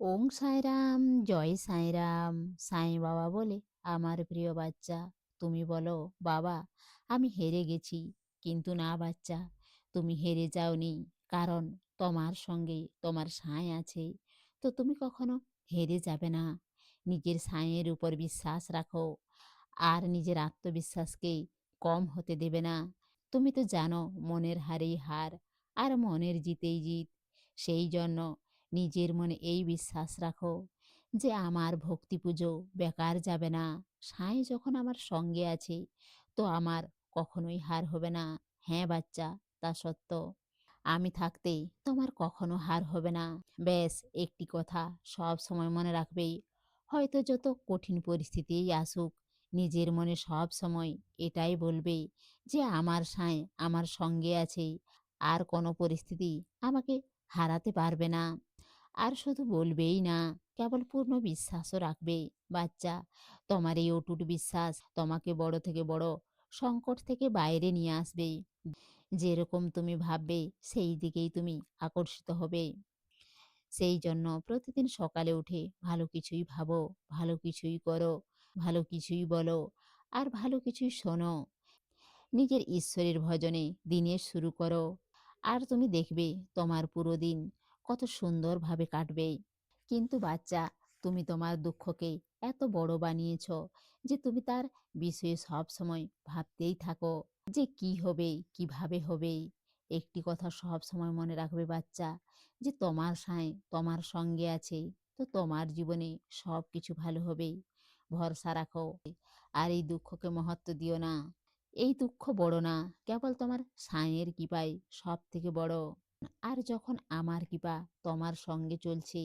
ওং সাইরাম জয় সাইরাম সাই বাবা বলে, আমার প্রিয় বাচ্চা, তুমি বলো, বাবা, আমি হেরে গেছি, কিন্তু না বাচ্চা, তুমি হেরে যাওনি, কারণ তোমার সঙ্গে তোমার সাঁই আছে, তো তুমি কখনো হেরে যাবে না। নিজের সাঁয়ের উপর বিশ্বাস রাখো, আর নিজের আত্মবিশ্বাসকে কম হতে দেবে না। তুমি তো জানো, মনের হারেই হার, আর মনের জিতেই জিত, সেই জন্য নিজের মনে এই বিশ্বাস রাখো যে, আমার ভক্তি পুজো বেকার যাবে না। সাঁই যখন আমার সঙ্গে আছে, তো আমার কখনোই হার হবে না। হ্যাঁ বাচ্চা, তা সত্য। আমি থাকতে তোমার কখনো হার হবে না। ব্যাস, একটি কথা সব সময় মনে রাখবেই। হয়তো যত কঠিন পরিস্থিতিই আসুক, নিজের মনে সব সময় এটাই বলবে যে, আমার সাঁই আমার সঙ্গে আছে, আর কোনো পরিস্থিতি আমাকে হারাতে পারবে না। আর শুধু বলবেই না, কেবল পূর্ণ বিশ্বাসও রাখবে। বাচ্চা, তোমার এই অটুট বিশ্বাস তোমাকে বড় থেকে বড় সংকট থেকে বাইরে নিয়ে আসবে। যেরকম তুমি ভাববে, সেই দিকেই তুমি আকর্ষিত হবে। সেই জন্য প্রতিদিন সকালে উঠে ভালো কিছুই ভাবো, ভালো কিছুই করো, ভালো কিছুই বলো আর ভালো কিছুই শোনো। নিজের ঈশ্বরের ভজনে দিনের শুরু করো। আর তুমি দেখবে তোমার পুরো দিন কত সুন্দরভাবে কাটবে কিন্তু বাচ্চা, তুমি তোমার দুঃখকে এত বড় বানিয়েছ যে তুমি তার বিষয়ে সব সময় ভাবতেই থাকো যে কি হবে কীভাবে হবে একটি কথা সব সময় মনে রাখবে বাচ্চা যে তোমার সাঁই তোমার সঙ্গে আছে, তো তোমার জীবনে সব কিছু ভালো হবে ভরসা রাখো। আর এই দুঃখকে মহত্ব দিও না। এই দুঃখ বড় না, কেবল তোমার সাঁয়ের কৃপাই সব থেকে বড়। আর যখন আমার কৃপা তোমার সঙ্গে চলছে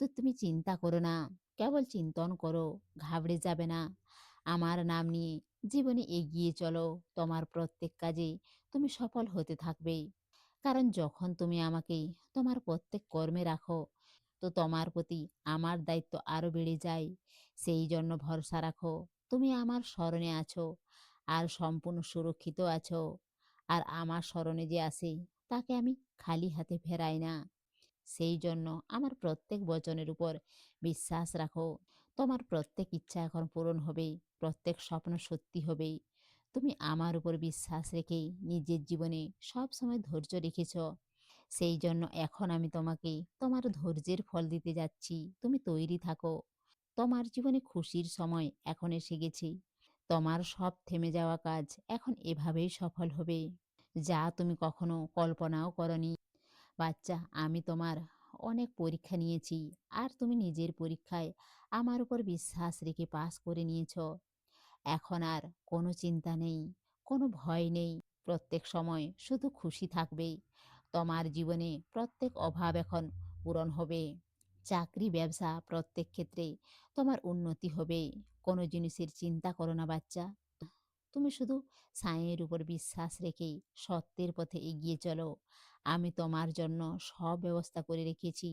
তো তুমি চিন্তা করো না, কেবল চিন্তন করো, ঘাবড়ে যাবে না। আমার নাম নিয়ে জীবনে এগিয়ে চলো, তোমার প্রত্যেক কাজে তুমি সফল হতে থাকবে কারণ যখন তুমি আমাকে তোমার প্রত্যেক কর্মে রাখো, তো তোমার প্রতি আমার দায়িত্ব আরও বেড়ে যায়। সেই জন্য ভরসা রাখো, তুমি আমার স্মরণে আছো, আর সম্পূর্ণ সুরক্ষিত আছো। আর আমার স্মরণে যে আসে তাকে আমি খালি হাতে ফেরাই না। সেই জন্য আমার প্রত্যেক বচনের উপর বিশ্বাস রাখো, তোমার প্রত্যেক ইচ্ছা এখন পূরণ হবে প্রত্যেক স্বপ্ন সত্যি হবে তুমি আমার উপর বিশ্বাস রেখে নিজের জীবনে সব সময় ধৈর্য রেখেছ। সেই জন্য এখন আমি তোমাকে তোমার ধৈর্যের ফল দিতে যাচ্ছি, তুমি তৈরি থাকো। তোমার জীবনে খুশির সময় এখন এসে গেছে। তোমার সব থেমে যাওয়া কাজ এখন এভাবেই সফল হবে। যা তুমি কখনো কল্পনাও করনি। বাচ্চা, আমি তোমার অনেক পরীক্ষা নিয়েছি আর তুমি নিজের পরীক্ষায় আমার উপর বিশ্বাস রেখে পাস করে নিয়েছ। এখন আর কোনো চিন্তা নেই, কোনো ভয় নেই। প্রত্যেক সময় শুধু খুশি থাকবে। তোমার জীবনে প্রত্যেক অভাব এখন পূরণ হবে। চাকরি, ব্যবসা প্রত্যেক ক্ষেত্রে তোমার উন্নতি হবে। কোনো জিনিসের চিন্তা করো না বাচ্চা। তুমি শুধু সাঁয়ের উপর বিশ্বাস রেখে সত্যের পথে এগিয়ে চলো। আমি তোমার জন্য সব ব্যবস্থা করে রেখেছি।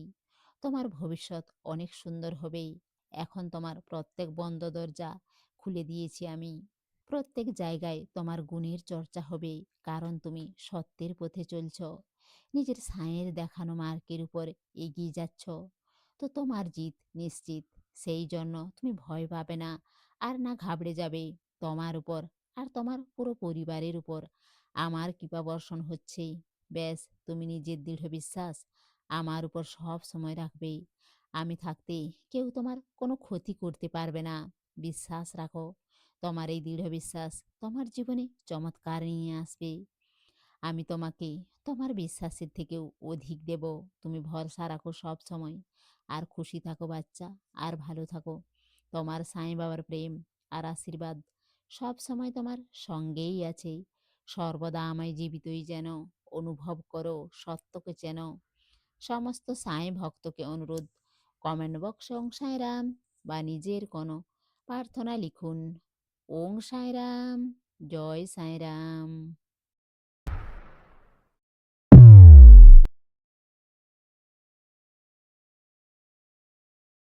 তোমার ভবিষ্যৎ অনেক সুন্দর হবে এখন তোমার প্রত্যেক বন্ধ দরজা খুলে দিয়েছি আমি। প্রত্যেক জায়গায় তোমার গুণের চর্চা হবে, কারণ তুমি সত্যের পথে চলছ। নিজের সাঁয়ের দেখানো মার্কের উপর এগিয়ে যাচ্ছ। তো তোমার জিত নিশ্চিত, সেই জন্য তুমি ভয় পাবে না। আর না ঘাবড়ে যাবে, তোমার উপর আর তোমার পুরো পরিবারের উপর। আমার কৃপা বর্ষণ হচ্ছে ব্যাস, তুমি নিজের দৃঢ় বিশ্বাস আমার উপর সব সময় রাখবে আমি থাকতে কেউ তোমার কোনো ক্ষতি করতে পারবে না। বিশ্বাস রাখো, তোমার এই দৃঢ় বিশ্বাস তোমার জীবনে চমৎকার নিয়ে আসবে। আমি তোমাকে তোমার বিশ্বাসের থেকেও অধিক দেব। তুমি ভরসা রাখো সব সময়। আর খুশি থাকো বাচ্চা, আর ভালো থাকো। তোমার সাঁই বাবার প্রেম আর আশীর্বাদ সব সময় তোমার সঙ্গেই আছে। সর্বদা আমায় জীবিতই যেন অনুভব করো, সত্যকে চেন। সমস্ত সাঁই ভক্তকে অনুরোধ, কমেন্ট বক্সে ওং সাঁইরাম বা নিজের কোনো প্রার্থনা লিখুন। ওং সাঁইরাম জয় সাঁইরাম